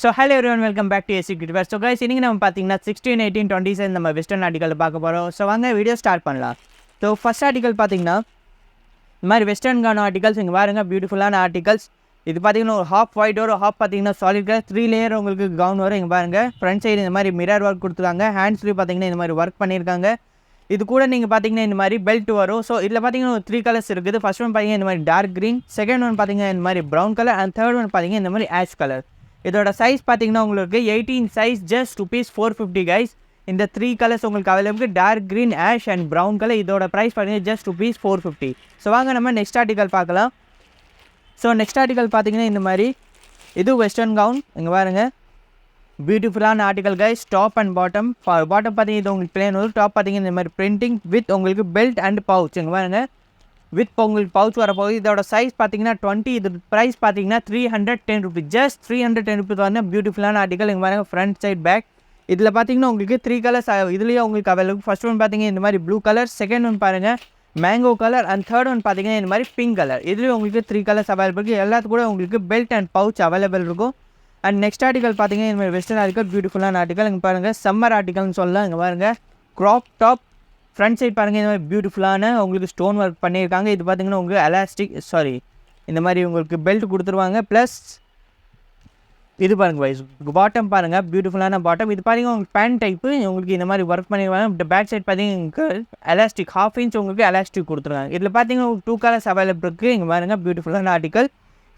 So hello everyone welcome back to SC கிரிவர் so guys இன்றைக்கி நம்ம பார்த்தீங்கன்னா சிக்ஸ்டீன் எயிட்டீன் டுவெண்ட்டி சைன் நம்ம வெஸ்டர்ன் ஆர்டிக்கல் பார்க்க போகிறோம் ஸோ வாங்க வீடியோ ஸ்டார்ட் பண்ணலாம். ஸோ ஃபஸ்ட் ஆர்டிக்கல் பார்த்தீங்கன்னா இந்த மாதிரி வெஸ்டர்ன்கான ஆர்டிகல்ஸ் இங்கே பாருங்க பியூட்டிஃபுல்லான ஆர்டிகல்ஸ் இது பார்த்தீங்கன்னா ஒரு ஹாஃப் ஒயிட் ஒரு ஹாஃப் பார்த்தீங்கன்னா சாலிட் கலர் த்ரீ லேயர் உங்களுக்கு கவுன் வரும் இங்கே பாருங்க. ஃப்ரண்ட் சைடு இந்த மாதிரி மிரர் ஒர்க் கொடுத்துருக்காங்க. ஹேண்ட்ஸ்லேயும் பார்த்தீங்கன்னா இந்த மாதிரி ஒர்க் பண்ணியிருக்காங்க. இது கூட நீங்கள் பார்த்தீங்கன்னா இந்த மாதிரி பெல்ட் வரும். ஸோ இதில் பார்த்தீங்கன்னா ஒரு த்ரீ கலர்ஸ் இருக்குது. ஃபஸ்ட் ஒன் பார்த்தீங்கன்னா இந்த மாதிரி டார்க் க்ரீன் செகண்ட் ஒன் பார்த்தீங்கன்னா இந்த மாதிரி brown colour and third one பார்த்தீங்கன்னா இந்த மாதிரி ஆஷ் கலர் இதோட சைஸ் பார்த்தீங்கன்னா உங்களுக்கு eighteen size just rupees four fifty guys இந்த த்ரீ கலர்ஸ் உங்களுக்கு available dark green ash and brown colour இதோட ப்ரைஸ் பார்த்தீங்கன்னா just rupees four fifty so வாங்க நம்ம நெக்ஸ்ட் ஆர்டிகல் பார்க்கலாம். ஸோ நெக்ஸ்ட் ஆர்டிகல் பார்த்தீங்கன்னா இந்த மாதிரி. இது வெஸ்டர்ன் கவுன் இங்கே பாருங்க. பியூட்டிஃபுல்லான article guys top and bottom bottom பார்த்தீங்கன்னா இது உங்களுக்கு பிளேன் வரும் டாப் பார்த்தீங்கன்னா இந்த மாதிரி பிரிண்டிங் வித் உங்களுக்கு பெல்ட் அண்ட் பவுச் இங்கே பாருங்க. வித் உங்களுக்கு பவுச் வரப்போகுது இதோட சைஸ் பார்த்தீங்கன்னா டுவெண்ட்டி இது ப்ரைஸ் பார்த்தீங்கன்னா three hundred ten rupees just three hundred ten rupees வந்து பியூட்டிஃபுல்லான ஆர்டிகல் இங்கே பாருங்கள் ஃப்ரண்ட் சைட் பேக் இதில் பார்த்தீங்கன்னா உங்களுக்கு த்ரீ கலர்ஸ் இதுலேயே உங்களுக்கு அவைலபிள் ஃபர்ஸ்ட் ஒன் பார்த்தீங்கன்னா இந்த மாதிரி ப்ளூ கலர் செகண்ட் ஒன் பாருங்கள் mango colour and third one பார்த்தீங்கன்னா இந்த மாதிரி பிங்க் கலர் இதுலேயும் உங்களுக்கு த்ரீ கலர்ஸ் அவைலபிள் இருக்குது எல்லாத்துக்கு கூட உங்களுக்கு பெல்ட் அண்ட் பவுச் அவைலபிள் இருக்கும். அண்ட் நெக்ஸ்ட் ஆர்டிகல் பார்த்தீங்கன்னா இந்த மாதிரி வெஸ்டர்ன் ஆர்டிகல் பியூட்டிஃபுல்லான ஆர்டிகல் இங்கே பாருங்கள் சம்மர் ஆர்டிகல்னு சொல்லலாம். இங்கே பாருங்கள் க்ராப் டாப் ஃப்ரண்ட் சைட் பாருங்கள் இந்த மாதிரி பியூட்டிஃபுல்லான உங்களுக்கு ஸ்டோன் ஒர்க் பண்ணியிருக்காங்க. இது பார்த்தீங்கன்னா உங்களுக்கு எலாஸ்டிக் சாரி இந்த மாதிரி உங்களுக்கு பெல்ட் கொடுத்துருவாங்க. ப்ளஸ் இது பாருங்கள் வைஸ் பாட்டம் பாருங்கள் பியூட்டிஃபுல்லான பாட்டம் இது பாருங்கள் உங்களுக்கு பேண்ட் டைப்பு உங்களுக்கு இந்த மாதிரி ஒர்க் பண்ணிடுவாங்க பேக் சைட் பார்த்தீங்கன்னா எலாஸ்டிக் ஹாஃப் இன்ச் உங்களுக்கு எலாஸ்டிக் கொடுத்துருக்காங்க இதில் பார்த்தீங்கன்னா டூ கலர்ஸ் அவைலபிள் இருக்குது இங்கே பாருங்க பியூட்டிஃபுல்லான ஆர்டிக்கல்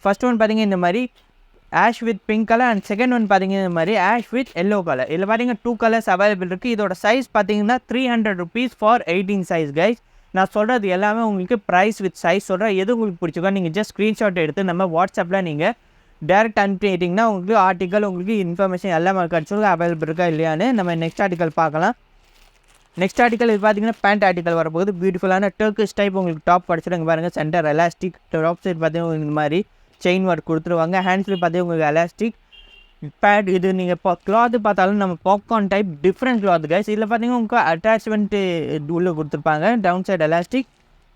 ஃபர்ஸ்ட் ஒன் பார்த்தீங்கன்னா இந்த மாதிரி ash with pink colour and second one பார்த்தீங்கன்னா இந்த மாதிரி ஆஷ் வித் எல்லோ கலர் இதில் பார்த்தீங்கன்னா டூ கலர்ஸ் அவைலபிள் இருக்குது இதோட சைஸ் பார்த்தீங்கன்னா three hundred rupees for eighteen size guys நான் சொல்கிறது எல்லாமே உங்களுக்கு ப்ரைஸ் வித் சைஸ் சொல்கிறேன் எது உங்களுக்கு பிடிச்சிக்கோ நீங்கள் ஜஸ்ட் ஸ்க்ரீன்ஷாட் எடுத்து நம்ம வாட்ஸ்அப்பில் நீங்கள் டேரெக்ட் அனுப்பிட்டிங்கன்னா உங்களுக்கு ஆர்டிக்கல் உங்களுக்கு இன்ஃபர்மேஷன் எல்லாமே கிடச்சிருக்கு அவைலபிள் இருக்கா இல்லையான்னு நம்ம நெக்ஸ்ட் ஆர்டிக்கல் பார்க்கலாம். நெக்ஸ்ட் ஆர்டிக்கல் இது பார்த்தீங்கன்னா பேண்ட் ஆர்டிக்கல் வரப்போகுது. பியூட்டிஃபுல்லான டர்க்கிஷ் டைப் உங்களுக்கு டாப் படிச்சிருங்க பாருங்கள் சென்டர் எலாஸ்டிக் டாப் சைட் பார்த்தீங்கன்னா இந்த மாதிரி செயின் ஒர்க் கொடுத்துருவாங்க. ஹேண்ட்ஸில் பார்த்தீங்கன்னா உங்களுக்கு எலாஸ்டிக் பேட் இது நீங்கள் இப்போ கிளாத்து பார்த்தாலும் நம்ம popcorn type different cloth guys இதில் பார்த்தீங்கன்னா உங்களுக்கு அட்டாச்மெண்ட்டு உள்ளே கொடுத்துருப்பாங்க. டவுன் சைட் எலாஸ்டிக்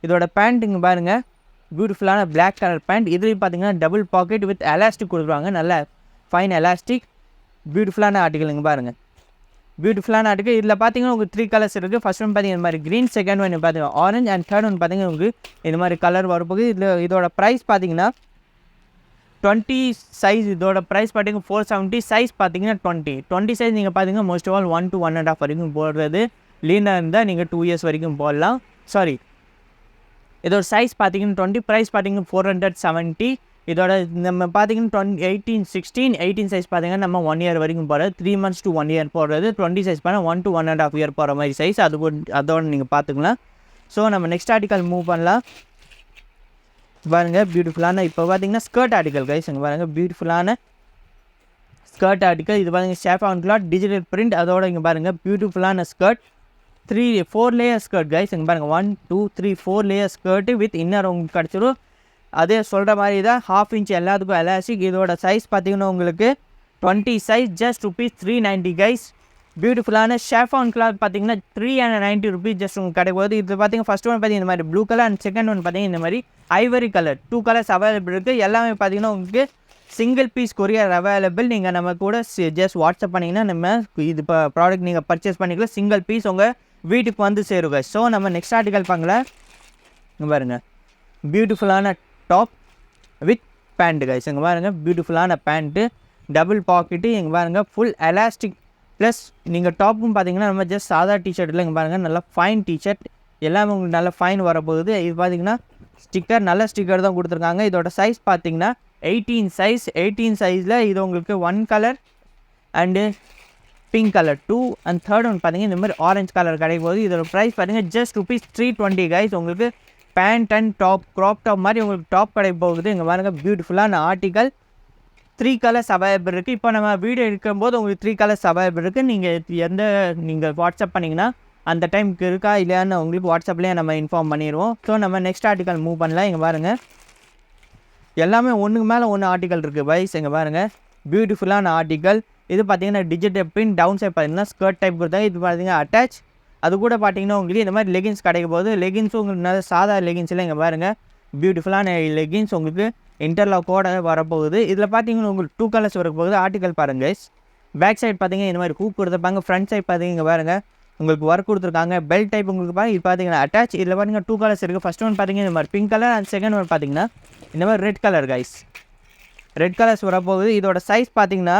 இதோட பேண்ட் இங்கே பாருங்கள் பியூட்டிஃபுல்லான பிளாக் கலர் பேண்ட் இதுலேயும் பார்த்தீங்கன்னா டபுள் பாக்கெட் வித் எலாஸ்டிக் கொடுத்துருவாங்க. நல்ல ஃபைன் எலாஸ்டிக் பியூட்டிஃபுல்லான ஆர்டிக்கல் இங்கே பாருங்கள் பியூட்டிஃபுல்லான ஆர்டிக்கல் இதில் பார்த்தீங்கன்னா உங்களுக்கு த்ரீ கலர்ஸ் இருக்குது ஃபஸ்ட் ஒன் பார்த்தீங்கன்னா இந்த மாதிரி க்ரீன் செகண்ட் ஒன் பார்த்தீங்கன்னா ஆரஞ்ச் அண்ட் தேர்ட் ஒன் பார்த்தீங்கன்னா உங்களுக்கு இந்த மாதிரி கலர் வரப்போகுது இதில் இதோட ப்ரைஸ் பார்த்தீங்கன்னா டுவெண்ட்டி சைஸ் இதோட ப்ரைஸ் பார்த்தீங்கன்னா ஃபோர் செவன்ட்டி சைஸ் பார்த்தீங்கன்னா டுவெண்ட்டி டுவெண்ட்டி சைஸ் நீங்கள் பார்த்தீங்கன்னா most all one to one and half வரைக்கும் போடுறது. லீனாக இருந்தால் நீங்கள் டூ இயர்ஸ் வரைக்கும் போடலாம். சாரி இதோட சைஸ் பார்த்தீங்கன்னா டுவெண்ட்டி ப்ரைஸ் பார்த்தீங்கன்னா ஃபோர் ஹண்ட்ரட் செவன்ட்டி இதோட நம்ம பார்த்தீங்கன்னா twenty eighteen sixteen eighteen size பார்த்தீங்கன்னா நம்ம ஒன் இயர் வரைக்கும் போடுறது. Three months to one year போடுறது. டுவெண்ட்டி சைஸ் பண்ணால் one to one and half year போகிற மாதிரி சைஸ் அது அதோட நீங்கள் பார்த்துக்கலாம் ஸோ நம்ம நெக்ஸ்ட் ஆர்டிக்கல் மூவ் பண்ணலாம். பாருங்கள் பியூட்டிஃபுல்லான இப்போ பார்த்தீங்கன்னா ஸ்கர்ட் ஆர்டிக்கல் கைஸ் இங்கே பாருங்க பியூட்டிஃபுல்லான ஸ்கர்ட் ஆர்டிக்கல் இது பாருங்கள் shape on cloth digital print அதோட இங்கே பாருங்கள் பியூட்டிஃபுல்லான skirt three four layer skirt guys இங்கே பாருங்கள் one two three four layer skirt with inner உங்களுக்கு கிடச்சிரும். அதே சொல்கிற மாதிரி தான் ஹாஃப் இன்ச் எல்லாத்துக்கும் எலாஸ்டிக் இதோட சைஸ் பார்த்தீங்கன்னா உங்களுக்கு twenty size just rupees three ninety guys பியூட்டிஃபுல்லான ஷேஃபான் கிளாத் பார்த்தீங்கன்னா three hundred ninety rupees just உங்களுக்கு கிடைக்கும் போது இது பார்த்தீங்கன்னா ஃபஸ்ட் ஒன் பார்த்தீங்கன்னா இந்த மாதிரி blue colour and second one பார்த்தீங்கன்னா இந்த மாதிரி ivory colour two colours available இருக்குது எல்லாமே பார்த்தீங்கன்னா உங்களுக்கு சிங்கிள் பீஸ் கொரியர் அவைலபிள் நீங்கள் நம்ம கூட ஜஸ்ட் வாட்ஸ்அப் பண்ணிங்கன்னா நம்ம இது இப்போ ப்ராடக்ட் நீங்கள் பர்ச்சேஸ் பண்ணிக்கலாம். சிங்கிள் பீஸ் உங்கள் வீட்டுக்கு வந்து சேருங்க. ஸோ நம்ம நெக்ஸ்ட் ஆர்டிகல் பார்க்கலாம் பாருங்க. பியூட்டிஃபுல்லான டாப் வித் பேண்ட்டு கைஸ் இங்கே பாருங்க. பியூட்டிஃபுல்லான பேண்ட்டு டபுள் பாக்கெட்டு இங்கே பாருங்க. ஃபுல் எலாஸ்டிக் ப்ளஸ் நீங்கள் டாப்பும் பார்த்தீங்கன்னா நம்ம ஜஸ்ட் சாதா டிஷர்ட்டில் இங்கே பாருங்கள் நல்லா ஃபைன் டிஷர்ட் எல்லாமே உங்களுக்கு நல்ல ஃபைன் வரப்போகுது. இது பார்த்தீங்கன்னா ஸ்டிக்கர் நல்ல ஸ்டிக்கர் தான் கொடுத்துருக்காங்க. இதோட சைஸ் பார்த்தீங்கன்னா எயிட்டீன் சைஸ் எயிட்டீன் சைஸில் இது உங்களுக்கு one colour and pink colour two and third one பார்த்தீங்கன்னா இந்த மாதிரி ஆரஞ்சு கலர் கிடைக்கும் போது இதோட ப்ரைஸ் பார்த்தீங்கன்னா just rupees three twenty guys உங்களுக்கு pant and top crop top மாதிரி உங்களுக்கு டாப் கிடைக்க போகுது. இங்கே பாருங்க பியூட்டிஃபுல்லான ஆர்டிக்கல் த்ரீ கலர்ஸ் அவைலபிள் இருக்குது இப்போ நம்ம வீடியோ எடுக்கும்போது உங்களுக்கு த்ரீ கலர்ஸ் அவைலபிள் இருக்குது நீங்கள் எந்த நீங்கள் வாட்ஸ்அப் பண்ணிங்கன்னா அந்த டைமுக்கு இருக்கா இல்லையான்னு உங்களுக்கு வாட்ஸ்அப்லேயே நம்ம இன்ஃபார்ம் பண்ணிடுவோம். ஸோ நம்ம நெக்ஸ்ட் ஆர்டிக்கல் மூவ் பண்ணலாம். இங்கே பாருங்கள் எல்லாமே ஒன்றுக்கு மேலே ஒன்று ஆர்டிக்கல் இருக்குது வைஸ் இங்கே பாருங்கள் பியூட்டிஃபுல்லான ஆர்டிக்கல் இது பார்த்தீங்கன்னா டிஜிட்டல் பின் டவுன் சைட் பார்த்தீங்கன்னா ஸ்கர்ட் டைப் கொடுத்தாங்க இது பார்த்தீங்கன்னா அட்டாச் அது கூட பார்த்தீங்கன்னா உங்களுக்கு இந்த மாதிரி லெகின்ஸ் கிடைக்கும் போது லெகின்ஸும் உங்களுக்கு நல்ல சாதா லெகின்ஸ்லாம் இங்கே பாருங்கள் பியூட்டிஃபுல்லான லெகின்ஸ் உங்களுக்கு. இன்டர்லாக்கோட வரப்போகுது. இதில் பார்த்தீங்கன்னா உங்களுக்கு டூ கலர்ஸ் வரப்போகுது ஆர்டிக்கல் பாருங்கள் கைஸ் பேக் சைட் பார்த்தீங்கன்னா இந்த மாதிரி ஹூக் கொடுத்துருப்பாங்க. ஃப்ரண்ட் சைட் பார்த்தீங்கன்னா இங்க உங்களுக்கு ஒர்க் கொடுத்துருக்காங்க. பெல்ட் டைப் உங்களுக்கு பாருங்க. இது பார்த்தீங்கன்னா அட்டாச் இதில் பார்த்தீங்கன்னா டூ கலர்ஸ் இருக்குது ஃபஸ்ட் ஒன் பார்த்தீங்கன்னா இந்த மாதிரி pink colour and second one பார்த்தீங்கன்னா இந்த மாதிரி red colour guys red colours வரப்போகுது. இதோட சைஸ் பார்த்தீங்கன்னா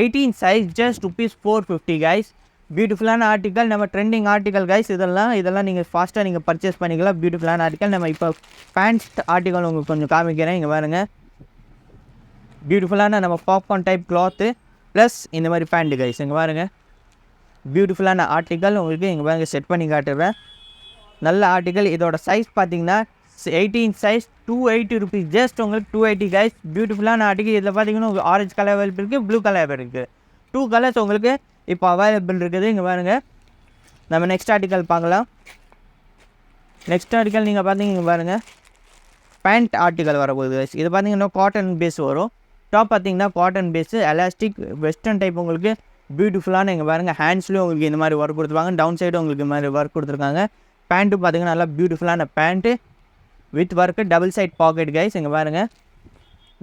eighteen size just rupees four fifty guys பியூட்டிஃபுல்லான ஆர்டிக்கல் நம்ம ட்ரெண்டிங் ஆர்டிக்கல் கைஸ் இதெல்லாம் இதெல்லாம் நீங்கள் ஃபாஸ்ட்டாக நீங்கள் பர்ச்சேஸ் பண்ணிக்கலாம். பியூட்டிஃபுல்லான ஆர்டிக்கல் நம்ம இப்போ ஃபேன்ஸ் ஆர்டிக்கல் உங்களுக்கு கொஞ்சம் காமிக்கிறேன். இங்கே பாருங்கள் பியூட்டிஃபுல்லான நம்ம பாப்கார்ன் டைப் கிளாத்து ப்ளஸ் இந்த மாதிரி பேண்ட்டு கைஸ் இங்கே பாருங்கள் பியூட்டிஃபுல்லான ஆர்டிக்கல் உங்களுக்கு இங்கே பாருங்கள் செட் பண்ணி காட்டுறேன். நல்ல ஆர்டிக்கல் இதோட சைஸ் பார்த்தீங்கன்னா eighteen size two eighty rupees just உங்களுக்கு டூ எயிட்டி கைஸ் பியூட்டிஃபுல்லான ஆர்டிக்கல் இதில் பார்த்தீங்கன்னா உங்களுக்கு ஆரஞ்சு கலர் இருக்குது ப்ளூ கலர் இருக்குது டூ கலர்ஸ் உங்களுக்கு இப்போ அவைலபிள் இருக்குது. இங்கே பாருங்க. நம்ம நெக்ஸ்ட் ஆர்டிக்கல் பார்க்கலாம். நெக்ஸ்ட் ஆர்டிக்கல் நீங்கள் பார்த்தீங்க இங்கே பாருங்கள் பேண்ட் ஆர்டிக்கல் வரப்போகுது guys. இது பார்த்தீங்கன்னா காட்டன் பேஸ் வரும். டாப் பார்த்தீங்கன்னா cotton base elastic western type உங்களுக்கு பியூட்டிஃபுல்லான இங்கே பாருங்கள் ஹேண்ட்ஸ்லேயும் உங்களுக்கு இந்த மாதிரி ஒர்க் கொடுத்துருவாங்க டவுன் சைடும் உங்களுக்கு இந்த மாதிரி ஒர்க் கொடுத்துருக்காங்க. பேண்ட்டு பார்த்தீங்கன்னா நல்லா பியூட்டிஃபுல்லான pant with work double side pocket guys இங்கே பாருங்கள்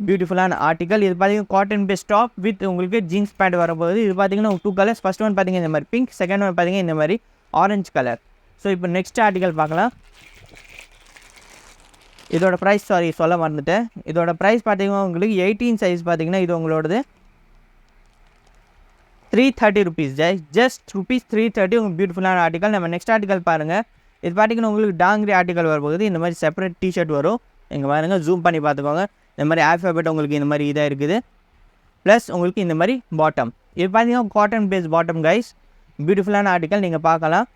பியூட்டிஃபுல்லான ஆர்டிக்கல் இது பார்த்தீங்கன்னா காட்டன் பேஸ்ட் டாப் வித் உங்களுக்கு ஜீன்ஸ் பேண்ட் வரப்போகுது. இது பார்த்தீங்கன்னா டூ கலர்ஸ் ஃபஸ்ட் ஒன் பார்த்தீங்கன்னா இந்த மாதிரி பிங்க் செகண்ட் ஒன் பார்த்தீங்கன்னா இந்த மாதிரி ஆரஞ்சு கலர் ஸோ இப்போ நெக்ஸ்ட் ஆர்டிக்கல் பார்க்கலாம். இதோட ப்ரைஸ் சாரி சொல்ல மறந்துட்டேன். இதோட ப்ரைஸ் பார்த்தீங்கன்னா உங்களுக்கு எயிட்டீன் சைஸ் பார்த்தீங்கன்னா இது உங்களோடது three thirty rupees just just rupees three thirty உங்களுக்கு பியூட்டிஃபுல்லான ஆர்டிக்கல் நம்ம நெக்ஸ்ட் ஆர்டிக்கல் பாருங்கள் இது பார்த்தீங்கன்னா உங்களுக்கு டாங்கிரி ஆர்டிக்கல் வரும்போது இந்த மாதிரி செப்பரேட் டிஷர்ட் வரும். இங்கே பாருங்கள் ஜூம் பண்ணி பார்த்துக்கோங்க. இந்த மாதிரி ஆல்ஃபாபெட் உங்களுக்கு இந்த மாதிரி இதாக இருக்குது. ப்ளஸ் உங்களுக்கு இந்த மாதிரி பாட்டம் இது பார்த்தீங்கன்னா காட்டன் பேஸ் பாட்டம் கைஸ் பியூட்டிஃபுல்லான ஆர்டிக்கல் நீங்கள் பார்க்கலாம்.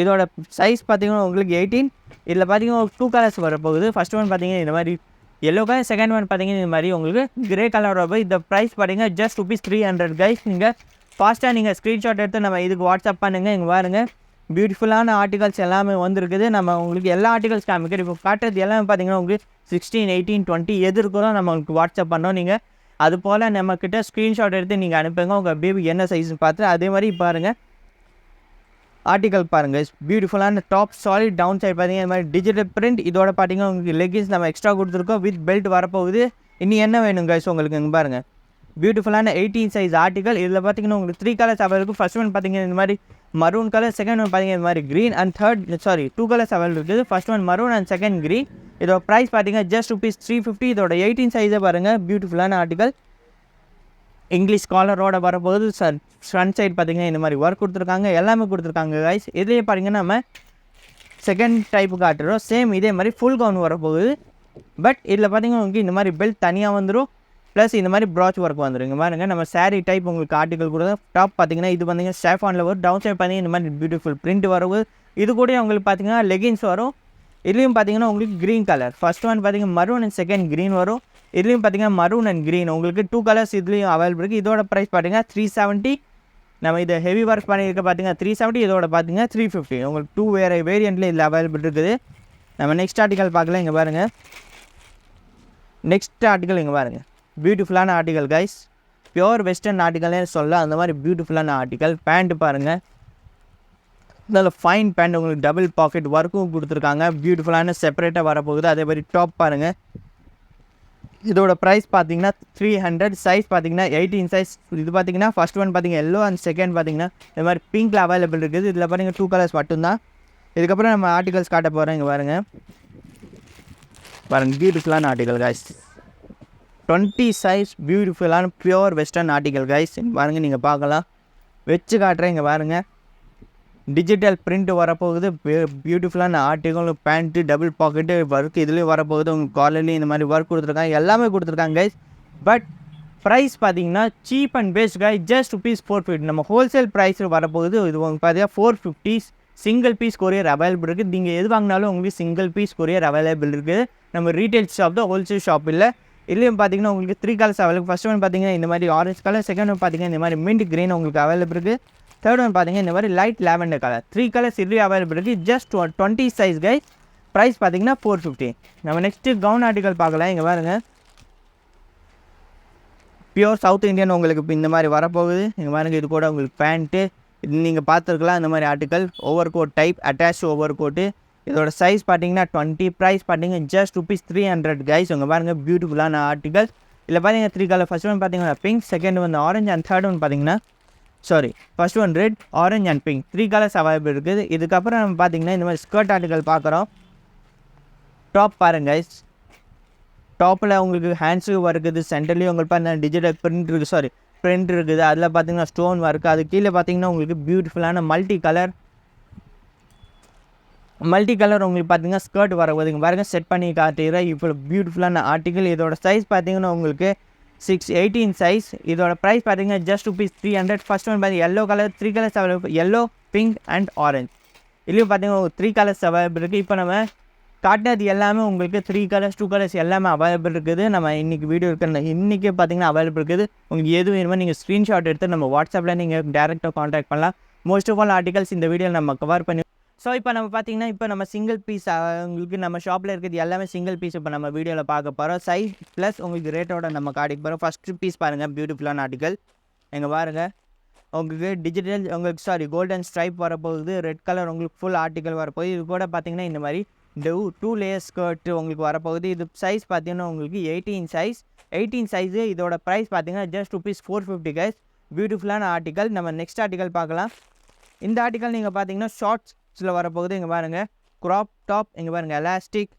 இதோட சைஸ் பார்த்தீங்கன்னா உங்களுக்கு எயிட்டீன் இதில் பார்த்தீங்கன்னா டூ கலர்ஸ் வரப்போகுது. ஃபஸ்ட் ஒன் பார்த்தீங்கன்னா இந்த மாதிரி எல்லோ கலர் செகண்ட் ஒன் பார்த்தீங்கன்னா இந்த மாதிரி உங்களுக்கு கிரே கலர் வரப்போகுது. இந்த ப்ரைஸ் பார்த்தீங்கன்னா just rupees three hundred guys நீங்கள் ஃபாஸ்ட்டாக நீங்கள் ஸ்க்ரீன்ஷாட் எடுத்து நம்ம இதுக்கு வாட்ஸ்அப் பண்ணுங்கள் இங்கே பாருங்க பியூட்டிஃபுல்லான ஆர்டிகல்ஸ் எல்லாமே வந்திருக்குது. நம்ம உங்களுக்கு எல்லா ஆர்டிகல்ஸ் காமிக்கிறோம். இப்போ காட்டுறது எல்லாமே பார்த்தீங்கன்னா உங்களுக்கு சிக்ஸ்டீன் எயிட்டீன் டுவெண்ட்டி எது இருக்கோ நம்ம உங்களுக்கு வாட்ஸ்அப் பண்ணோம் நீங்கள் அது போல் நம்மக்கிட்ட ஸ்க்ரீன்ஷாட் எடுத்து நீங்கள் அனுப்புங்க. உங்கள் பேபி என்ன சைஸ்னு பார்த்து அதே மாதிரி பாருங்கள் ஆர்டிகல் பாருங்கள் பியூட்டிஃபுல்லான டாப் சாலிட் டவுன் சைட் பார்த்தீங்கன்னா இந்த மாதிரி டிஜிட்டல் பிரிண்ட் இதோட பார்த்தீங்கன்னா உங்களுக்கு லெகின்ஸ் நம்ம எக்ஸ்ட்ரா கொடுத்துருக்கோம். வித் பெல்ட் வரப்போகுது. இனி என்ன வேணும் கைஸ் உங்களுக்கு இங்கே பாருங்கள் பியூட்டிஃபுல்லான எயிட்டீன் சைஸ் ஆர்டிகல் இதில் பார்த்தீங்கன்னா உங்களுக்கு த்ரீ கலர்ஸ் அவைலபிள் இருக்குது ஃபஸ்ட் ஒன் பார்த்தீங்கன்னா இந்த மாதிரி மரூன் கலர் செகண்ட் ஒன் பார்த்தீங்கன்னா இந்த மாதிரி green and third sorry two colours available இருக்குது. First one maroon and second green இதோட ப்ரைஸ் பார்த்தீங்கன்னா ஜஸ்ட் ருபீஸ் த்ரீ ஃபிஃப்டி இதோட எயிட்டீன் சைஸை பாருங்கள் பியூட்டிஃபுல்லான ஆர்டிகல் இங்கிலீஷ் காலரோட வரப்போகுது சார் ஃப்ரண்ட் சைட் பார்த்தீங்கன்னா இந்த மாதிரி ஒர்க் கொடுத்துருக்காங்க. எல்லாமே கொடுத்துருக்காங்க கைஸ் இதுலேயே பாருங்கன்னா நம்ம செகண்ட் டைப்பு காட்டுறோம். சேம் இதே மாதிரி ஃபுல் கவுன் வரப்போகுது. பட் இதில் பார்த்தீங்கன்னா உங்களுக்கு இந்த மாதிரி பெல்ட் தனியாக வந்துடும் ப்ளஸ் இந்த மாதிரி ப்ராச் ஒர்க் வந்துருங்க. பாருங்கள் நம்ம saree டைப் உங்களுக்கு ஆர்டிகல் கூட டாப் பார்த்தீங்கன்னா இது பார்த்தீங்கன்னா ஸ்டாஃபானில் வரும். டவுன் சைட் பார்த்தீங்கன்னா இந்த மாதிரி பியூட்டிஃபுல் பிரிண்ட் வரும். இது கூட உங்களுக்கு பார்த்தீங்கன்னா லெகின்ஸ் வரும். இதுலேயும் பார்த்தீங்கன்னா உங்களுக்கு க்ரீன் கலர் ஃபஸ்ட் ஒன் பார்த்தீங்கன்னா மரூன் அண்ட் செகண்ட் க்ரீன் வரும். இதுலேயும் பார்த்தீங்கன்னா மரூன் அண்ட் க்ரீன் உங்களுக்கு டூ கலர்ஸ் இதுலேயும் அவைலபிள் இருக்குது இதோட ப்ரைஸ் பார்த்தீங்கன்னா த்ரீ செவன்ட்டி நம்ம இதை ஹெவி ஒர்க் பண்ணியிருக்க பார்த்தீங்கன்னா த்ரீ செவன்ட்டி இதோட பார்த்தீங்கன்னா த்ரீ ஃபிஃப்டி உங்களுக்கு டூ வேறு வேரியண்ட்டில் இதில் அவைலபிள் இருக்குது. நம்ம நெக்ஸ்ட் ஆர்டிக்கல் பார்க்கலாம். இங்கே பாருங்கள் நெக்ஸ்ட் ஆர்டிக்கல் இங்கே பாருங்கள் பியூட்டிஃபுல்லான ஆர்டிகல் கைஸ் பியோர் வெஸ்டர்ன் ஆர்டிகல்னே சொல்ல அந்த மாதிரி பியூட்டிஃபுல்லான ஆர்டிகல் பேண்ட்டு பாருங்கள் நல்ல ஃபைன் பேண்ட் உங்களுக்கு டபுள் பாக்கெட் ஒர்க்கும் கொடுத்துருக்காங்க. பியூட்டிஃபுல்லான செப்பரேட்டாக வரப்போகுது. அதே மாதிரி டாப் பாருங்கள் இதோட ப்ரைஸ் பார்த்தீங்கன்னா த்ரீ ஹண்ட்ரட் சைஸ் பார்த்தீங்கன்னா எயிட்டீன் சைஸ் இது பார்த்தீங்கன்னா ஃபஸ்ட் ஒன் பார்த்தீங்கன்னா எல்லோ அண்ட் செகண்ட் பார்த்தீங்கன்னா இந்த மாதிரி பிங்க்ல அவைலபிள் இருக்குது. இதில் பாருங்கள் டூ கலர்ஸ் மட்டும்தான். இதுக்கப்புறம் நம்ம ஆர்டிகல்ஸ் காட்ட போகிறோம் இங்கே பாருங்கள் பாருங்கள் பியூட்டிஃபுல்லான ஆர்டிகல் கைஸ் டுவெண்ட்டி சைஸ் பியூட்டிஃபுல்லான பியூர் வெஸ்டர்ன் ஆர்டிகல் கைஸ் பாருங்க நீங்கள் பார்க்கலாம். வச்சு காட்டுறேன் இங்கே பாருங்க. டிஜிட்டல் பிரிண்ட் வரப்போகுது. பியூட்டிஃபுல்லான article pant double pocket work இதுலேயும் வரப்போகுது. உங்கள் காலர்லேயும் இந்த மாதிரி ஒர்க் கொடுத்துருக்காங்க. எல்லாமே கொடுத்துருக்காங்க கைஸ் பட் ப்ரைஸ் பார்த்தீங்கன்னா cheap and best guys just rupees four fifty நம்ம ஹோல்சேல் ப்ரைஸில் வரப்போகுது. இது உங்களுக்கு பார்த்தீங்கன்னா four fifties single piece courier available இருக்குது நீங்கள் எது வாங்கினாலும் உங்களுக்கு சிங்கிள் பீஸ் கொரியர் அவைலபிள் இருக்குது நம்ம ரீட்டைல் ஷாப் தான் ஹோல்சேல் ஷாப் இல்லை. இதுலேயும் பார்த்தீங்கன்னா உங்களுக்கு three colours available first one பார்த்தீங்கன்னா இந்த மாதிரி ஆரஞ்ச் கலர் செகண்ட் ஒன் பார்த்தீங்கன்னா இந்த மாதிரி மின்ட் க்ரீன் உங்களுக்கு அவைலபிள் இருக்குது தேர்ட் ஒன் பார்த்தீங்கன்னா இந்த மாதிரி light lavender colour three colours இதுலேயும் அவைலபிள் இருக்குது just twenty size guys price பார்த்தீங்கன்னா ஃபோர் ஃபிஃப்டி நம்ம நெக்ஸ்ட்டு கவுன் ஆர்டிகல் பார்க்கலாம். இங்கே பாருங்க. பியூர் சவுத் இந்தியன் உங்களுக்கு இப்போ இந்த மாதிரி வரப்போகுது. இங்கே பாருங்கள் இது கூட உங்களுக்கு பேண்ட்டு இது நீங்கள் பார்த்துருக்கலாம். இந்த மாதிரி article over coat type attach over coat இதோட சைஸ் பார்த்தீங்கன்னா டுவெண்ட்டி ப்ரைஸ் பார்த்தீங்கன்னா just rupees three hundred guys உங்கள் பாருங்கள் பியூட்டிஃபுல்லான ஆர்டிகல்ஸ் இதில் பார்த்தீங்கன்னா த்ரீ கலர் ஃபஸ்ட் ஒன் பார்த்தீங்கன்னா பிங்க் செகண்ட் வந்து ஆரஞ்சு அண்ட் தேர்ட் ஒன் பார்த்தீங்கன்னா sorry first one red orange and pink three colours available இருக்குது. இதுக்கப்புறம் நம்ம பார்த்தீங்கன்னா இந்த மாதிரி ஸ்கர்ட் ஆர்டிகல் பார்க்குறோம் டாப் பாருங்க கைஸ் டாப்பில் உங்களுக்கு ஹேண்ட்ஸு இருக்குது. சென்டர்லேயும் உங்களுக்கு பார்த்தீங்கன்னா டிஜிட்டல் பிரிண்ட் இருக்குது சாரி பிரிண்ட் இருக்குது. அதில் பார்த்தீங்கன்னா ஸ்டோன் ஒர்க்கு அது கீழே பார்த்தீங்கன்னா உங்களுக்கு பியூட்டிஃபுல்லான மல்டி கலர் மல்டி கலர் உங்களுக்கு பார்த்தீங்கன்னா ஸ்கர்ட் வர இங்கே பாருங்கள் செட் பண்ணி காட்டுகிறேன் இப்போ பியூட்டிஃபுல்லான ஆர்டிகல் இதோட சைஸ் பார்த்தீங்கன்னா உங்களுக்கு சிக்ஸ் எயிட்டீன் சைஸ் இதோட ப்ரைஸ் பார்த்தீங்கன்னா just rupees three hundred first one பார்த்தீங்கன்னா yellow colour three colours available yellow pink and orange இதுலேயும் பார்த்தீங்கன்னா த்ரீ கலர்ஸ் அவைலபிள் இருக்குது இப்போ நம்ம காட்டினது எல்லாமே உங்களுக்கு த்ரீ கலர்ஸ் டூ கலர்ஸ் எல்லாமே அவைலபிள் இருக்குது. நம்ம இன்றைக்கி வீடியோ இருக்கிற இன்றைக்கி பார்த்தீங்கன்னா அவைலபிள் இருக்குது. உங்களுக்கு எது வேணுமோ நீங்கள் ஸ்க்ரீன்ஷாட் எடுத்து நம்ம வாட்ஸ்அப்பில் நீங்கள் டேரெக்டாக காண்டாக்ட் பண்ணலாம். மோஸ்ட் ஆஃப் ஆல் ஆர்டிகல்ஸ் இந்த வீடியோவில் நம்ம கவர் பண்ணி ஸோ இப்போ நம்ம பார்த்தீங்கன்னா இப்போ நம்ம சிங்கிள் பீஸ் உங்களுக்கு நம்ம ஷாப்பில் இருக்கிறது எல்லாமே சிங்கிள் பீஸ் இப்போ நம்ம வீடியோவில் பார்க்க போகிறோம் சைஸ் ப்ளஸ் உங்களுக்கு ரேட்டோட நம்ம காட்டிக்கு போகிறோம் ஃபஸ்ட்டு பீஸ் பாருங்கள் பியூட்டிஃபுல்லான ஆர்டிக்கல் எங்கே பாருங்கள் உங்களுக்கு டிஜிட்டல் உங்களுக்கு சாரி கோல்டன் ஸ்ட்ரைப் வரப்போகுது. ரெட் கலர் உங்களுக்கு ஃபுல் ஆர்டிக்கல் வரப்போகுது. இது கூட பார்த்தீங்கன்னா இந்த மாதிரி டூ டூ லேயர் ஸ்கர்ட்டு உங்களுக்கு வரப்போகுது. இது சைஸ் பார்த்தீங்கன்னா உங்களுக்கு எயிட்டீன் சைஸ் எயிட்டீன் சைஸு இதோட ப்ரைஸ் பார்த்தீங்கன்னா just rupees four fifty guys பியூட்டிஃபுல்லான ஆர்டிக்கல் நம்ம நெக்ஸ்ட் ஆர்டிக்கல் பார்க்கலாம். இந்த ஆர்டிக்கல் நீங்கள் பார்த்தீங்கன்னா ஷார்ட்ஸ் ஷார்ட்ஸில் வரப்போகுது. இங்கே பாருங்கள் க்ராப் டாப் இங்கே பாருங்கள் எலாஸ்டிக்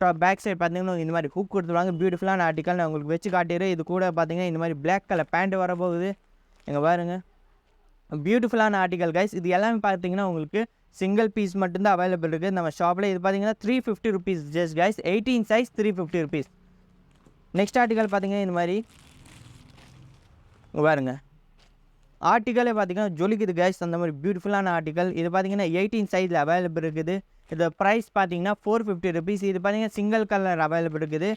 டாப் பேக் சைடு பார்த்தீங்கன்னா இந்த மாதிரி ஹூக் கொடுத்துருவாங்க. பியூட்டிஃபுல்லான ஆர்டிக்கல் நான் உங்களுக்கு வச்சு காட்டிடுறேன். இது கூட பார்த்தீங்கன்னா இந்த மாதிரி பிளாக் கலர் பேண்ட் வரப்போகுது. இங்கே பாருங்கள் பியூட்டிஃபுல்லான ஆர்டிக்கல் கைஸ் இது எல்லாமே பார்த்தீங்கன்னா உங்களுக்கு சிங்கிள் பீஸ் மட்டும்தான் அவைலபிள் இருக்குது நம்ம ஷாப்பில் இது பார்த்தீங்கன்னா three fifty rupees just guys eighteen size three fifty rupees next article பார்த்தீங்கன்னா இந்த மாதிரி. பாருங்கள் ஆர்டிக்கலே பார்த்தீங்கன்னா ஜொலிக்குது கைஸ் அந்த மாதிரி பியூட்டிஃபுல்லான ஆர்டிக்கல் இது பார்த்தீங்கன்னா எயிட்டீன் சைஸில் அவைலபிள் இருக்குது. இது ப்ரைஸ் பார்த்தீங்கன்னா ஃபோர் ஃபிஃப்டி ருபீஸ் இது பார்த்தீங்கன்னா சிங்கிள் கலர் அவைலபிள் இருக்குது.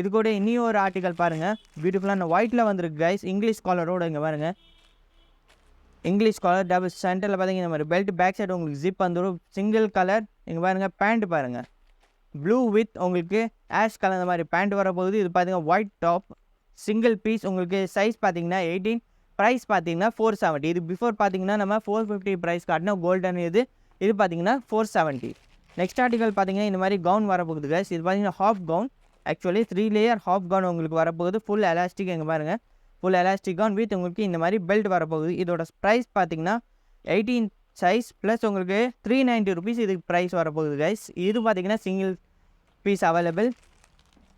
இது கூட இன்னும் ஒரு ஆர்டிக்கல் பாருங்கள் பியூட்டிஃபுல்லான ஒயிட்டில் வந்திருக்கு கைஸ் இங்கிலீஷ் காலரோட இங்கே பாருங்கள் இங்கிலீஷ் கலர் டபுள் சென்டரில் பார்த்தீங்கன்னா இந்த மாதிரி பெல்ட் பேக் சைடு உங்களுக்கு ஜிப் வந்துடும் சிங்கிள் கலர் இங்கே பாருங்கள் பேண்ட் பாருங்கள் ப்ளூ வித் உங்களுக்கு ஆஷ் கலர் இந்த மாதிரி பேண்ட் வரப்போகுது. இது பார்த்தீங்கன்னா ஒயிட் டாப் சிங்கிள் பீஸ் உங்களுக்கு சைஸ் பார்த்தீங்கன்னா எயிட்டீன் ப்ரைஸ் பார்த்தீங்கன்னா ஃபோர் செவன்ட்டி இது பிஃபோர் பார்த்தீங்கன்னா நம்ம ஃபோர் ஃபிஃப்டி ப்ரைஸ் காட்டினா கோல்டன் இது இது பார்த்தீங்கன்னா ஃபோர் செவன்ட்டி நெக்ஸ்ட் ஆர்டிகல் பார்த்தீங்கன்னா இந்த மாதிரி கவுன் வரப்போகுது கைஸ் இது பார்த்தீங்கன்னா half gown actually three layer half gown உங்களுக்கு வரப்போகுது. ஃபுல் எலாஸ்டிக் எங்கே பாருங்கள் ஃபுல் எலாஸ்டிக் கவுன் வித் உங்களுக்கு இந்த மாதிரி பெல்ட் வரப்போகுது. இதோட ப்ரைஸ் பார்த்தீங்கன்னா எயிட்டீன் சைஸ் ப்ளஸ் உங்களுக்கு த்ரீ நைன்ட்டி ருபீஸ் இதுக்கு ப்ரைஸ் வரப்போகுது கைஸ் இது பார்த்தீங்கன்னா single piece available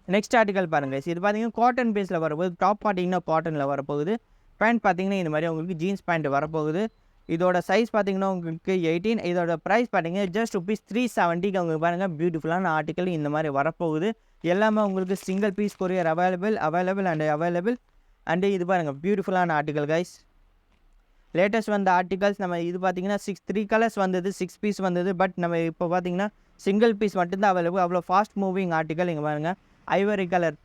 next article பாருங்கள் இது பார்த்தீங்கன்னா காட்டன் பீஸில் வரப்போகுது. டாப் பார்த்தீங்கன்னா காட்டனில் வரப்போகுது. பேண்ட் பார்த்தீங்கன்னா இந்த மாதிரி உங்களுக்கு ஜீன்ஸ் பேண்ட் வரப்போகுது. இதோட சைஸ் பார்த்தீங்கன்னா உங்களுக்கு எயிட்டீன். இதோட ப்ரைஸ் பார்த்தீங்கன்னா ஜஸ்ட் ருபீஸ் த்ரீ செவன்ட்டிக்கு உங்களுக்கு பாருங்கள் பியூட்டிஃபுல்லான ஆர்டிக்கல் இந்த மாதிரி வரப்போகுது. எல்லாமே உங்களுக்கு single piece courier available available and available and இது பாருங்கள் பியூட்டிஃபுல்லான ஆர்டிக்கல் கைஸ் லேட்டஸ்ட் வந்த ஆர்டிகல்ஸ் நம்ம இது பார்த்தீங்கன்னா சிக்ஸ் த்ரீ கலர்ஸ் வந்தது சிக்ஸ் பீஸ் வந்தது. பட் நம்ம இப்போ பார்த்தீங்கன்னா சிங்கிள் பீஸ் மட்டும்தான் அவைலபிள் அவ்வளோ ஃபாஸ்ட் மூவிங் ஆர்டிக்கல் இங்கே பாருங்கள் ஐவரி கலர்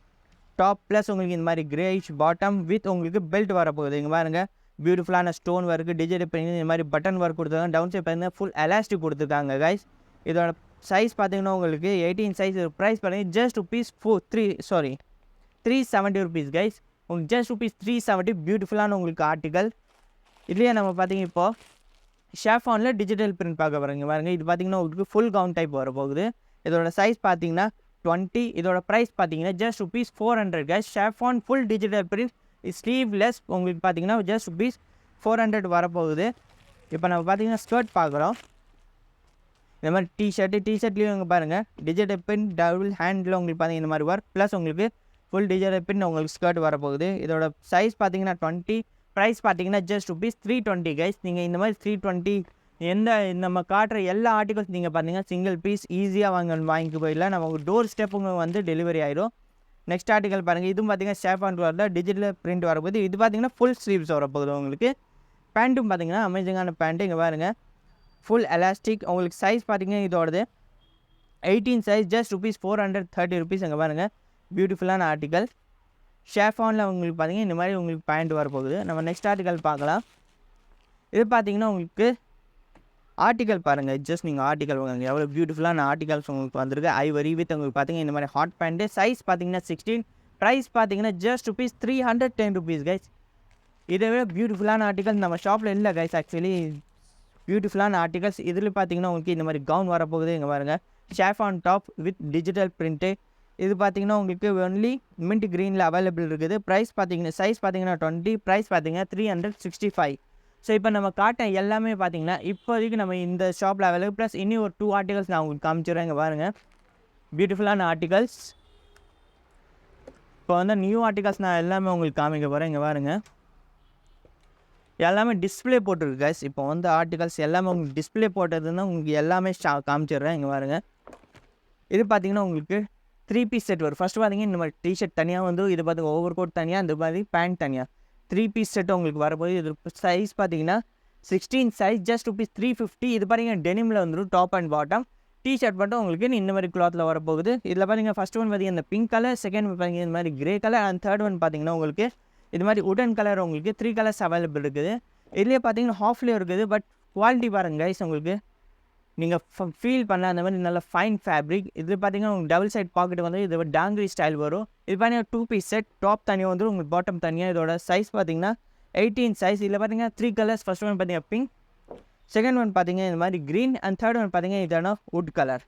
டாப் ப்ளஸ் உங்களுக்கு இந்த மாதிரி கிரேஷ் பாட்டம் வித் உங்களுக்கு பெல்ட் வரப்போகுது. இங்கே பாருங்கள் பியூட்டிஃபுல்லான ஸ்டோன் ஒர்க்கு டிஜிட்டல் பிரிண்ட் இந்த மாதிரி பட்டன் ஒர்க் கொடுத்துருக்காங்க. டவுன் சைட் பார்த்தீங்கன்னா ஃபுல் எலாஸ்டிக் கொடுத்துருக்காங்க கைஸ் இதோட சைஸ் பார்த்தீங்கன்னா உங்களுக்கு எயிட்டீன் சைஸ் ப்ரைஸ் பார்த்தீங்கன்னா just rupees four three sorry three seventy rupees guys உங்களுக்கு ஜஸ்ட் ருபீஸ் த்ரீ செவன்ட்டி பியூட்டிஃபுல்லான உங்களுக்கு ஆர்டிக்கல் இதுலேயே நம்ம பார்த்தீங்க இப்போது ஷேஃபானில் டிஜிட்டல் பிரிண்ட் பார்க்க போகிறீங்க பாருங்கள் இது பார்த்தீங்கன்னா உங்களுக்கு ஃபுல் கவுன் டைப் வர போகுது இதோட சைஸ் பார்த்தீங்கன்னா டுவெண்ட்டி இதோட ப்ரைஸ் பார்த்தீங்கன்னா just rupees four hundred guys chiffon full digital print sleeveless உங்களுக்கு பார்த்தீங்கன்னா ஜஸ்ட் ருபீஸ் ஃபோர் ஹண்ட்ரட் வரப்போகுது. இப்போ நம்ம பார்த்தீங்கன்னா ஸ்கர்ட் பார்க்குறோம். இந்த மாதிரி டிஷர்ட்டு டிஷர்ட்லேயும் இங்கே பாருங்கள் டிஜிட்டல் பின் டபுள் ஹேண்டில் உங்களுக்கு பார்த்தீங்கன்னா இந்த மாதிரி ஒர்க் ப்ளஸ் உங்களுக்கு ஃபுல் டிஜிட்டல் பின் உங்களுக்கு ஸ்கர்ட் வரப்போகுது. இதோட சைஸ் பார்த்தீங்கன்னா டுவெண்ட்டி ப்ரைஸ் பார்த்தீங்கன்னா just rupees three twenty guys நீங்கள் இந்த மாதிரி த்ரீ டுவெண்ட்டி எந்த நம்ம காட்டுற எல்லா ஆர்டிகல்ஸ் நீங்கள் பார்த்தீங்கன்னா சிங்கிள் பீஸ் ஈஸியாக வாங்க வாங்கிட்டு போயிடலாம். நம்ம டோர் ஸ்டெப்புங்க வந்து டெலிவரி ஆயிரும். நெக்ஸ்ட் ஆர்டிகல் பாருங்கள் இதுவும் பார்த்தீங்கன்னா ஷேப் அண்ட் கலரில் டிஜிட்டல் பிரிண்ட் வரப்போகுது. இது பார்த்தீங்கன்னா ஃபுல் ஸ்லீவ்ஸ் வரப்போகுது உங்களுக்கு. பேண்ட்டும் பார்த்தீங்கன்னா அமேசிங்கான பேண்ட்டு இங்கே பாருங்கள் ஃபுல் எலாஸ்டிக் உங்களுக்கு சைஸ் பார்த்தீங்கன்னா இதோடது. Eighteen size just rupees four hundred thirty rupees அங்கே பாருங்கள் பியூட்டிஃபுல்லான ஆர்டிக்கல் ஷேஃபானில் உங்களுக்கு பார்த்தீங்கன்னா இந்த மாதிரி உங்களுக்கு பேண்ட் வரப்போகுது. நம்ம நெக்ஸ்ட் ஆர்டிக்கல் பார்க்கலாம். இது பார்த்தீங்கன்னா உங்களுக்கு ஆர்டிக்கல் பாருங்கள் ஜஸ்ட் நீங்கள் ஆர்டிக்கல் வாங்க எவ்வளோ பியூட்டிஃபுல்லான ஆர்டிகல்ஸ் உங்களுக்கு வந்திருக்கு. ஐவரி வித் உங்களுக்கு பார்த்தீங்கன்னா இந்த மாதிரி ஹாட் பேண்ட்டு சைஸ் பார்த்தீங்கன்னா சிக்ஸ்டீன் ப்ரைஸ் பார்த்தீங்கன்னா just rupees three hundred ten rupees guys இதை விட பியூட்டிஃபுல்லான ஆர்டிகல் நம்ம ஷாப்பில் இல்லை கைஸ் ஆக்சுவலி பியூட்டிஃபுல்லான ஆர்டிகல்ஸ் இதில் பார்த்தீங்கன்னா உங்களுக்கு இந்த மாதிரி கவுன் வரப்போகுது. இங்கே பாருங்கள் shape on top with digital print இது பார்த்தீங்கன்னா உங்களுக்கு ஒன்லி மின்ட் க்ரீனில் அவைலபிள் இருக்குது. ப்ரைஸ் பார்த்தீங்கன்னா சைஸ் பார்த்தீங்கன்னா டுவெண்ட்டி ப்ரைஸ் பார்த்தீங்கன்னா three hundred sixty five so இப்போ நம்ம காட்ட எல்லாமே பார்த்தீங்கன்னா இப்போதைக்கு நம்ம இந்த ஷாப்பில் அவைலபிள் ப்ளஸ் இனி ஒரு டூ ஆர்டிகல்ஸ் நான் உங்களுக்கு காமிச்சிடுறேன் இங்கே பாருங்கள் பியூட்டிஃபுல்லான ஆர்டிகல்ஸ் இப்போ வந்து நியூ ஆர்டிகல்ஸ் நான் எல்லாமே உங்களுக்கு காமிக்க போகிறேன் இங்கே பாருங்கள் எல்லாமே டிஸ்ப்ளே போட்டிருக்கு கைஸ் இப்போ வந்து ஆர்டிகல்ஸ் எல்லாமே உங்களுக்கு டிஸ்ப்ளே போட்டதுன்னா உங்களுக்கு எல்லாமே ஷா காமிச்சிடுறேன் இங்கே பாருங்கள் இது பார்த்தீங்கன்னா உங்களுக்கு த்ரீ பீஸ் செட் வரும். ஃபஸ்ட்டு பார்த்தீங்கன்னா இந்த மாதிரி டிஷர்ட் தனியாக வந்து இது பார்த்து ஓவர் கோட் தனியாக இந்த மாதிரி பேண்ட் தனியாக த்ரீ பீஸ் செட்டு உங்களுக்கு வரப்போகுது. இது சைஸ் பார்த்தீங்கன்னா sixteen size just rupees three fifty இது பார்த்தீங்கன்னா டெனிமில் வந்துடும் டாப் அண்ட் பாட்டம் டிஷர்ட் மட்டும் உங்களுக்கு இந்த மாதிரி கிளாத்தில் வரப்போகுது. இதில் பார்த்தீங்கன்னா ஃபஸ்ட் ஒன் பார்த்தீங்கன்னா இந்த பிங்க் கலர் செகண்ட் பார்த்தீங்கன்னா இந்த மாதிரி grey colour and third one பார்த்தீங்கன்னா உங்களுக்கு இது மாதிரி உடன் கலர் உங்களுக்கு த்ரீ கலர்ஸ் அவைலபிள் இருக்குது. இதுலேயே பார்த்தீங்கன்னா ஹாஃப்லேயும் இருக்குது பட் குவாலிட்டி பாருங்க கைஸ் உங்களுக்கு நீங்கள் ஃபீல் பண்ண அந்த மாதிரி நல்ல ஃபைன் ஃபேப்ரிக் இது பார்த்தீங்கன்னா உங்களுக்கு டபுள் சைட் பாக்கெட் வந்து இது டாங்கிரி ஸ்டைல் வரும். இது பார்த்தீங்கன்னா டூ பீஸ் செட் டாப் தனியாக வந்துடும் உங்களுக்கு பாட்டம் தனியாக இதோட சைஸ் பார்த்தீங்கன்னா எயிட்டீன் சைஸ் இதில் பார்த்தீங்கன்னா த்ரீ கலர்ஸ் ஃபஸ்ட் ஒன் பார்த்தீங்கன்னா பிங்க் செகண்ட் ஒன் பார்த்தீங்கன்னா இந்த மாதிரி க்ரீன் அண்ட் தேர்ட் ஒன் பார்த்தீங்கன்னா இதான வுட் கலர்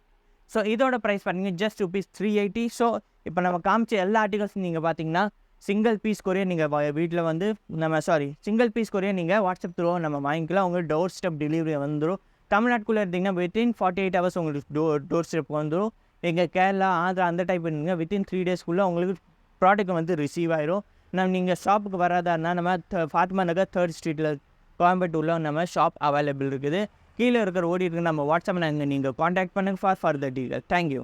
ஸோ இதோட ப்ரைஸ் பார்த்தீங்கன்னா just rupees three eighty so இப்போ நம்ம காமிச்ச எல்லா ஆர்டிகல்ஸும் நீங்கள் பார்த்தீங்கன்னா சிங்கிள் பீஸ் கொரியர் நீங்கள் வீட்டில் வந்து நம்ம சாரி சிங்கிள் பீஸ் கொரியர் நீங்கள் வாட்ஸ்அப் த்ரூவாக நம்ம வாங்கிக்கலாம். உங்களுக்கு டோர் ஸ்டெப் டெலிவரி வந்துடும் தமிழ்நாட்டுக்குள்ளே இருந்தீங்கன்னா வித்தின் ஃபார்ட்டி எயிட் ஹவர்ஸ் உங்களுக்கு டோர் டோர் ஸ்டெப் வந்துடும் எங்கள் கேரளா ஆந்திரா அந்த டைப் இருந்தீங்க வித்தின் த்ரீ டேஸ்க்குள்ளே உங்களுக்கு ப்ராடக்ட் வந்து ரிசீவ் ஆயிரும். நம்ம நீங்கள் ஷாப்புக்கு வராதா இருந்தால் நம்ம ஃபாத்மா நகர் தேர்ட் ஸ்ட்ரீட்டில் கோயம்புத்தூரில் நம்ம ஷாப் அவைலபிள் இருக்குது. கீழே இருக்கிற ஓடி இருக்கு நம்ம வாட்ஸ்அப்பில் நீங்கள் காண்டாக்ட் பண்ணுங்க ஃபார் ஃபர்தர் டீட்டெயில் தேங்க்யூ